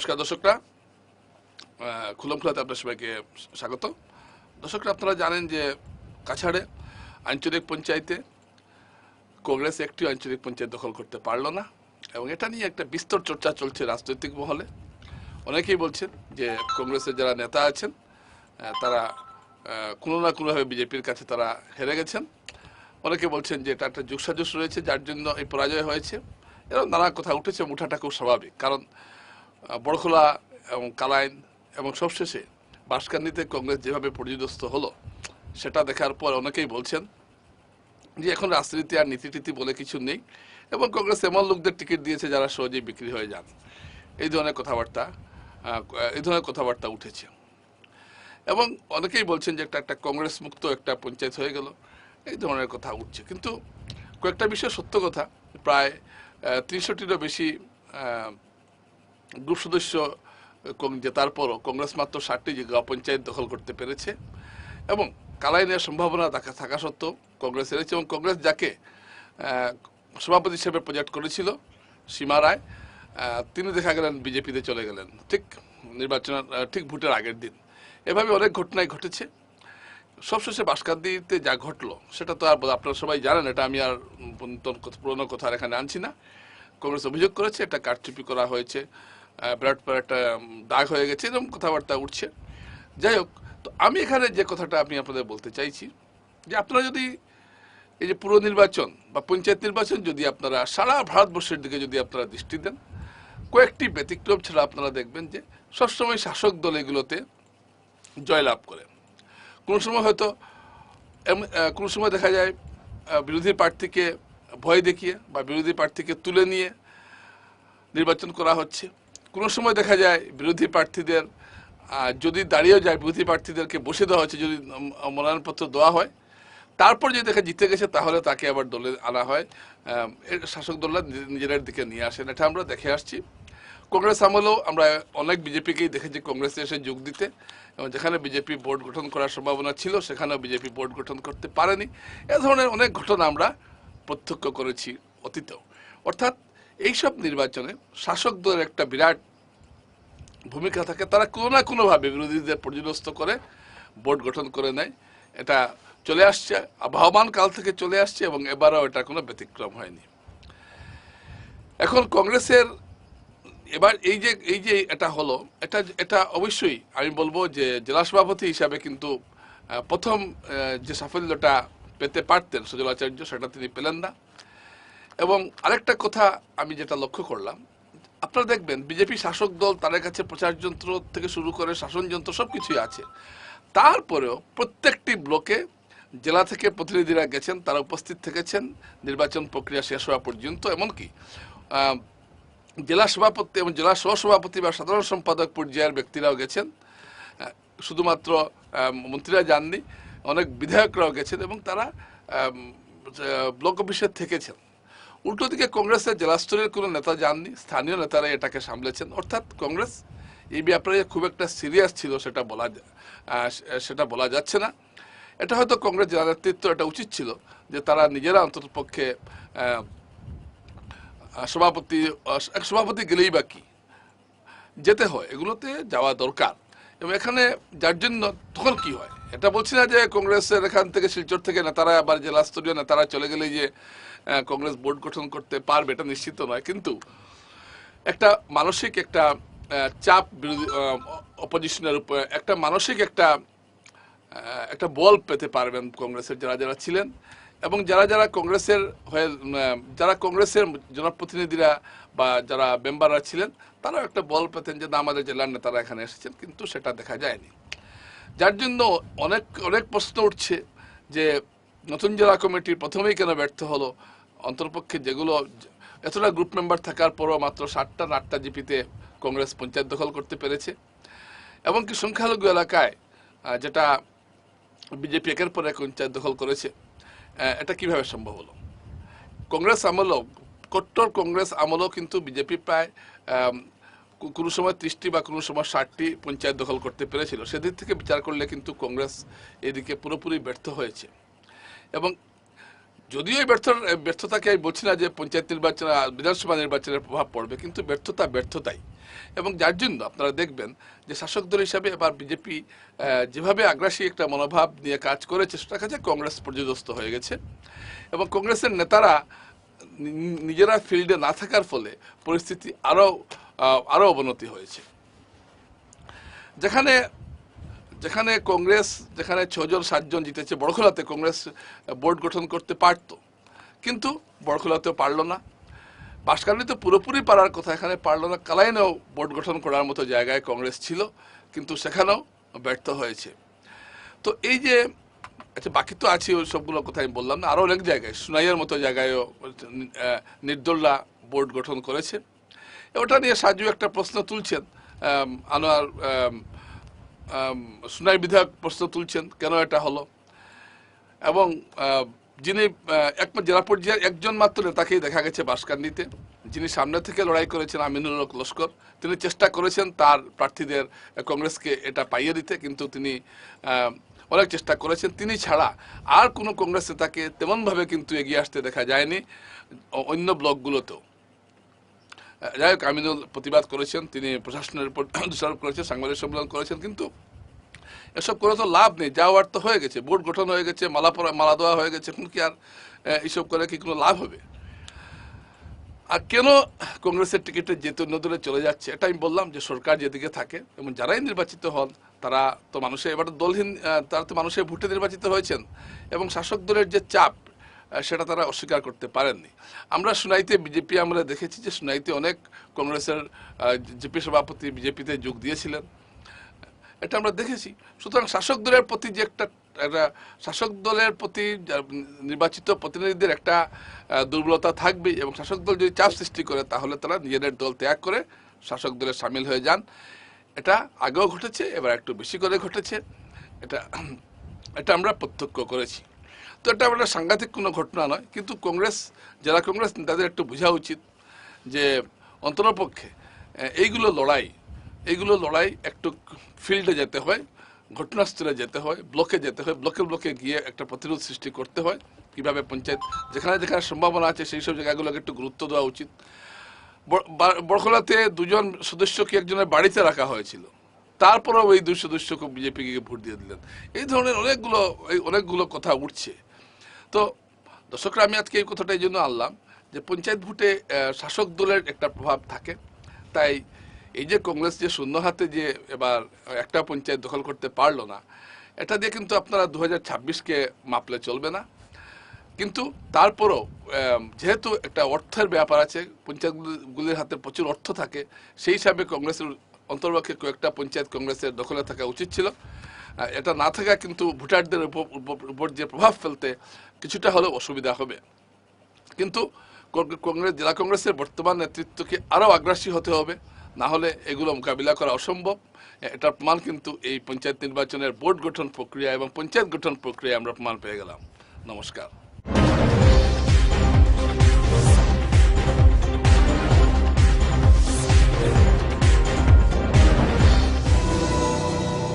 নমস্কার দর্শকরা। খুলম খোলাতে আপনার সবাইকে স্বাগত। দর্শকরা, আপনারা জানেন যে কাছাড়ে আঞ্চলিক পঞ্চায়েতে কংগ্রেস একটি আঞ্চলিক পঞ্চায়েত দখল করতে পারল না এবং এটা নিয়ে একটা বিস্তর চর্চা চলছে রাজনৈতিক মহলে। অনেকেই বলছেন যে কংগ্রেসের যারা নেতা আছেন তারা কোনো না কোনোভাবে বিজেপির কাছে তারা হেরে গেছেন। অনেকে বলছেন যে এটা একটা যুগসাজুস রয়েছে, যার জন্য এই পরাজয় হয়েছে। এরকম নানা কথা উঠেছে উঠাটা খুব স্বাভাবিক। কারণ বড়খোলা এবং কালাইন এবং সবশেষে বাঁশকান্দিতে কংগ্রেস যেভাবে পর্যদস্ত হলো, সেটা দেখার পর অনেকেই বলছেন যে এখন রাজনীতি আর নীতি টিতি বলে কিছু নেই এবং কংগ্রেস এমন লোকদের টিকিট দিয়েছে যারা সহজেই বিক্রি হয়ে যান। এই ধরনের কথাবার্তা এই ধরনের কথাবার্তা উঠেছে। এবং অনেকেই বলছেন যে একটা একটা কংগ্রেস মুক্ত একটা পঞ্চায়েত হয়ে গেল, এই ধরনের কথা উঠছে। কিন্তু কয়েকটা বিষয় সত্য কথা, প্রায় তিনশোটিরও বেশি গ্রুপ সদস্য, কং- জেতার পরও কংগ্রেস মাত্র ষাটটি জায়গা পঞ্চায়েত দখল করতে পেরেছে এবং কালাই নেওয়ার সম্ভাবনা থাকা থাকা সত্ত্বেও কংগ্রেস হেরেছে এবং কংগ্রেস যাকে সভাপতি হিসেবে প্রজেক্ট করেছিল, সীমা রায় তিনি দেখা গেলেন বিজেপিতে চলে গেলেন ঠিক নির্বাচনের ঠিক ভোটের আগের দিন। এভাবে অনেক ঘটনাই ঘটেছে। সবশেষে বাসকান্দিতে যা ঘটলো, সেটা তো আর আপনারা সবাই জানেন, এটা আমি আর পুরোনো কথা এখানে আনছি না। কংগ্রেস অভিযোগ করেছে, এটা কারচুপি করা হয়েছে। বিরাট একটা দাগ হয়ে গেছে, এরকম কথাবার্তা উঠছে। যাই হোক, তো আমি এখানে যে কথাটা আমি আপনাদের বলতে চাইছি, যে আপনারা যদি এই যে পুরো নির্বাচন বা পঞ্চায়েত নির্বাচন যদি আপনারা সারা ভারতবর্ষের দিকে যদি আপনারা দৃষ্টি দেন, কয়েকটি ব্যতিক্রম ছাড়া আপনারা দেখবেন যে সবসময় শাসক দল এগুলোতে জয়লাভ করে। কোনো সময় হয়তো কোনো সময় দেখা যায় বিরোধী প্রার্থীকে ভয় দেখিয়ে বা বিরোধী প্রার্থীকে তুলে নিয়ে নির্বাচন করা হচ্ছে। কোনো সময় দেখা যায় বিরোধী প্রার্থীদের যদি দাঁড়িয়েও যায় বিরোধী প্রার্থীদেরকে বসে দেওয়া হচ্ছে যদি মনোনয়নপত্র দেওয়া হয়, তারপর যদি দেখা জিতে গেছে, তাহলে তাকে আবার দলে আনা হয়। শাসক দলরা নিজে- নিজেদের দিকে নিয়ে আসেন। এটা আমরা দেখে আসছি। কংগ্রেস আমলেও আমরা অনেক বিজেপিকেই দেখেছি, কংগ্রেসে এসে যোগ দিতে। এবং যেখানে বিজেপি বোর্ড গঠন করার সম্ভাবনা ছিল, সেখানেও বিজেপি বোর্ড গঠন করতে পারেনি। এ ধরনের অনেক ঘটনা আমরা প্রত্যক্ষ করেছি অতীতেও। অর্থাৎ এইসব নির্বাচনে শাসক দলের একটা বিরাট ভূমিকা থাকে। তারা কোনো না কোনোভাবে বিরোধীদের পর্যদস্ত করে বোর্ড গঠন করে নেয়। এটা চলে আসছে, আবহমান কাল থেকে চলে আসছে এবং এবারও এটা কোনো ব্যতিক্রম হয়নি। এখন কংগ্রেসের এবার এই যে এই যে এটা হলো, এটা এটা অবশ্যই আমি বলব যে জেলা সভাপতি হিসাবে কিন্তু প্রথম যে সাফল্যটা পেতে পারতেন সুজল আচার্য সেটা তিনি পেলেন না। এবং আরেকটা কথা আমি যেটা লক্ষ্য করলাম, আপনারা দেখবেন বিজেপি শাসক দল তাদের কাছে প্রচার যন্ত্র থেকে শুরু করে শাসন যন্ত্র সব কিছুই আছে। তারপরেও প্রত্যেকটি ব্লকে জেলা থেকে প্রতিনিধিরা গেছেন, তারা উপস্থিত থেকেছেন, নির্বাচন প্রক্রিয়া শেষ হওয়া পর্যন্ত। এমনকি জেলা সভাপতি এবং জেলা সহসভাপতি বা সাধারণ সম্পাদক পর্যায়ের ব্যক্তিরাও গেছেন। শুধুমাত্র মন্ত্রীরা যাননি, অনেক বিধায়করাও গেছেন এবং তারা ব্লক অফিসে থেকেছেন। উল্টো দিকে কংগ্রেসের জেলা স্তরের কোনো নেতা যাননি, স্থানীয় নেতারা এটাকে সামলেছেন। অর্থাৎ কংগ্রেস এই ব্যাপারে খুব একটা সিরিয়াস ছিল সেটা বলা সেটা বলা যাচ্ছে না। এটা হয়তো কংগ্রেস জেলা নেতৃত্ব এটা উচিত ছিল যে তারা নিজেরা অন্ততপক্ষে সভাপতি সভাপতি গেলেই বা কি, যেতে হয়, এগুলোতে যাওয়া দরকার। এবং এখানে যার জন্য তখন কি হয়, এটা বলছি না যে কংগ্রেসের এখান থেকে শিলচর থেকে নেতারা আবার জেলা স্তরীয় নেতারা চলে গেলে যে কংগ্রেস বোর্ড গঠন করতে পারবে, এটা নিশ্চিত নয়। কিন্তু একটা মানসিক একটা চাপ বিরোধী অপোজিশনের উপর, একটা মানসিক একটা একটা বল পেতে পারবেন কংগ্রেসের যারা যারা ছিলেন এবং যারা যারা কংগ্রেসের হয়ে যারা কংগ্রেসের জনপ্রতিনিধিরা বা যারা মেম্বাররা ছিলেন, তারাও একটা বল পেতেন যে না, আমাদের জেলার নেতারা এখানে এসেছেন, কিন্তু সেটা দেখা যায়নি। যার জন্য অনেক অনেক প্রশ্ন উঠছে যে নতুন জেলা কমিটির প্রথমেই কেন ব্যর্থ হলো? অন্তর্পক্ষে যেগুলো, এতটা গ্রুপ মেম্বার থাকার পরও মাত্র না আটটা জিপিতে কংগ্রেস পঞ্চায়েত দখল করতে পেরেছে। এমনকি সংখ্যালঘু এলাকায় যেটা বিজেপি একের পর এক পঞ্চায়েত দখল করেছে এটা কীভাবে সম্ভব হলো? কংগ্রেস আমলও, কট্টর কংগ্রেস আমলও কিন্তু বিজেপি প্রায় কোনো সময় ত্রিশটি বা কোনো সময় ষাটটি পঞ্চায়েত দখল করতে পেরেছিল। সেদিক থেকে বিচার করলে কিন্তু কংগ্রেস এদিকে পুরোপুরি ব্যর্থ হয়েছে। এবং যদিও এই ব্যর্থ, ব্যর্থতাকে আমি বলছি না যে পঞ্চায়েত নির্বাচন বিধানসভা নির্বাচনের প্রভাব পড়বে, কিন্তু ব্যর্থতা ব্যর্থতাই। এবং যার জন্য আপনারা দেখবেন যে শাসক দল হিসাবে এবার বিজেপি যেভাবে আগ্রাসী একটা মনোভাব নিয়ে কাজ করেছে, সেটা কাছে কংগ্রেস পর্যদস্ত হয়ে গেছে। এবং কংগ্রেসের নেতারা নিজেরা ফিল্ডে না থাকার ফলে পরিস্থিতি আরও আরও অবনতি হয়েছে। যেখানে যেখানে কংগ্রেস, যেখানে ছজন সাতজন জিতেছে, বড়খোলাতে কংগ্রেস বোর্ড গঠন করতে পারতো। কিন্তু বড়খোলাতেও পারল না। বাসকান্ডিতে পুরোপুরি পারার কথা, এখানে পারল না। কালাইনেও বোর্ড গঠন করার মতো জায়গায় কংগ্রেস ছিল, কিন্তু সেখানেও ব্যর্থ হয়েছে। তো এই যে আচ্ছা বাকি তো আছে ওই সবগুলো কথা আমি বললাম না আরও অনেক জায়গায়, সুনাইয়ের মতো জায়গায়ও নির্দোল্লা বোর্ড গঠন করেছে। ওটা নিয়ে সাজু একটা প্রশ্ন তুলছেন আনোয়ার সুনাই বিধায়ক প্রশ্ন তুলছেন কেন এটা হলো? এবং যিনি আহ, এক জেলা পর্যায়ে একজন মাত্র নেতাকেই দেখা গেছে বাসকান্দিতে যিনি সামনে থেকে লড়াই করেছেন আমিনুল হক লস্কর। তিনি চেষ্টা করেছেন তার প্রার্থীদের কংগ্রেসকে এটা পাইয়ে দিতে কিন্তু তিনি অনেক চেষ্টা করেছেন। তিনি ছাড়া আর কোনো কংগ্রেস নেতাকে তেমনভাবে কিন্তু এগিয়ে আসতে দেখা যায়নি অন্য ব্লকগুলোতেও। যাই হোক, আমিনুল প্রতিবাদ করেছেন, তিনি প্রশাসনের উপর দোষারোপ করেছেন, সাংবাদিক সম্মেলন করেছেন, কিন্তু এসব করে তো লাভ নেই, যা হওয়ার তো হয়ে গেছে বোর্ড গঠন হয়ে গেছে, মালা মালা দেওয়া হয়ে গেছে, এখন কি আর এইসব করে কি কোনো লাভ হবে? আর কেন কংগ্রেসের টিকিটে যেতে অন্য চলে যাচ্ছে? এটা আমি বললাম যে সরকার যেদিকে থাকে, এবং যারাই নির্বাচিত হন, তারা তো মানুষের এবার দলহীন তারা তো মানুষের ভোটে নির্বাচিত হয়েছেন, এবং শাসক দলের যে চাপ সেটা তারা অস্বীকার করতে পারেননি। আমরা সুনাইতে বিজেপি, আমরা দেখেছি যে সুনাইতে অনেক কংগ্রেসের জেপি সভাপতি বিজেপিতে যোগ দিয়েছিলেন। এটা আমরা দেখেছি। সুতরাং শাসক দলের প্রতি যে একটা একটা শাসক দলের প্রতি নির্বাচিত প্রতিনিধিদের একটা দুর্বলতা থাকবে এবং শাসক দল যদি চাপ সৃষ্টি করে, তাহলে তারা নিজেদের দল ত্যাগ করে শাসক দলে সামিল হয়ে যান। এটা আগেও ঘটেছে, এবার একটু বেশি করে ঘটেছে। এটা এটা আমরা প্রত্যক্ষ করেছি। তো এটা একটা সাংঘাতিক কোনো ঘটনা নয়। কিন্তু কংগ্রেস, জেলা কংগ্রেস তাদের একটু বোঝা উচিত যে অন্তরপক্ষে এইগুলো লড়াই এইগুলো লড়াই একটু ফিল্ডে যেতে হয়, ঘটনাস্থলে যেতে হয়, ব্লকে যেতে হয়, ব্লকে ব্লকে গিয়ে একটা প্রতিরোধ সৃষ্টি করতে হয়, কীভাবে পঞ্চায়েত, যেখানে যেখানে সম্ভাবনা আছে সেই সব জায়গাগুলোকে একটু গুরুত্ব দেওয়া উচিত। বড়খোলাতে দুজন সদস্যকে একজনের বাড়িতে রাখা হয়েছিল। তারপরেও এই দুই সদস্যকে বিজেপিকে ভোট দিয়ে দিলেন। এই ধরনের অনেকগুলো, এই অনেকগুলো কথা উঠছে। তো দর্শকরা, আমি আজকে এই কথাটা এই জন্য আনলাম যে পঞ্চায়েত ভোটে শাসক দলের একটা প্রভাব থাকে। তাই এই যে কংগ্রেস যে শূন্য হাতে যে এবার একটা পঞ্চায়েত দখল করতে পারল না, এটা দিয়ে কিন্তু আপনারা দু হাজার ছাব্বিশকে মাপলে চলবে না। কিন্তু তারপরও যেহেতু একটা অর্থের ব্যাপার আছে, পঞ্চায়েতগুলির হাতে প্রচুর অর্থ থাকে, সেই হিসাবে কংগ্রেসের অন্তর্পক্ষে কয়েকটা পঞ্চায়েত কংগ্রেসের দখলে থাকা উচিত ছিল। এটা না থাকা কিন্তু ভোটারদের উপর- যে প্রভাব ফেলতে কিছুটা হলেও অসুবিধা হবে। কিন্তু কংগ্রেস জেলা কংগ্রেসের বর্তমান নেতৃত্বকে আরও আগ্রাসী হতে হবে। না হলে এগুলো মোকাবিলা করা অসম্ভব। এটার প্রমাণ কিন্তু এই পঞ্চায়েত নির্বাচনের বোর্ড গঠন প্রক্রিয়া এবং পঞ্চায়েত গঠন প্রক্রিয়ায় আমরা প্রমাণ পেয়ে গেলাম। নমস্কার।